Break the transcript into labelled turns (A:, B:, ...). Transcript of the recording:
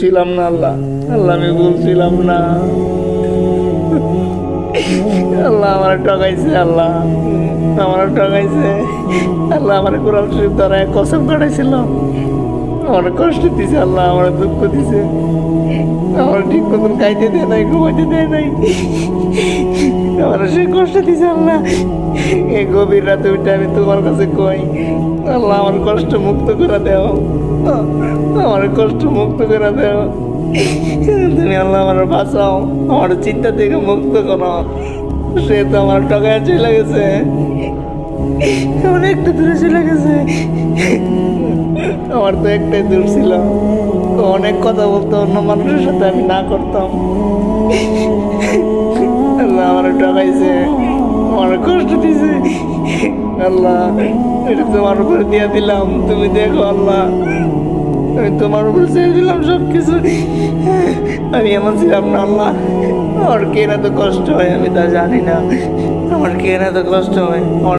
A: ছিলাম না আল্লাহ। আল্লাহ, আমি বলছিলাম না। আল্লাহ আমার ঠকাইছে, আল্লাহ। আমার ঠকাইছে। আল্লাহ আমার কোরআন শরীফ দ্বারা কসম কাটাইছিল। আমার কষ্ট দিছে, আল্লাহ আমার দুঃখ দিছে। আমার ঠিক মতন খাইতে দেয় নাই, ঘুমাইতে দেয় নাই। আমার সে কষ্ট দিছে আল্লাহ। এই গভীর রাতে উঠে আমি তোমার কাছে কই, আল্লাহ আমার কষ্ট মুক্ত করে দেও। আমার কষ্ট মুক্ত করে দেও। তুমি আল্লাহ আমার বাঁচাও, আমার চিন্তা থেকে মুক্ত করো। সে তো আমার টাকায় চলে গেছে। অনেকটা দূরে চলে গেছে। আমার তো একটাই দূর ছিল। অনেক কথা বলতো, অন্য মানুষের সাথে আমি না করতাম। আমার ঠকাইছে আমার কষ্ট দিছে। আল্লাহ, এটা তোমার উপরে দিয়ে দিলাম। তুমি দেখো, আল্লাহ, আমি তোমার উপরে ছেড়ে দিলাম সব কিছু আমি এমন ছিলাম না, আল্লাহ। আমার কেন এত কষ্ট হয়, আমি তা জানি না। আমার কেন এত কষ্ট হয়।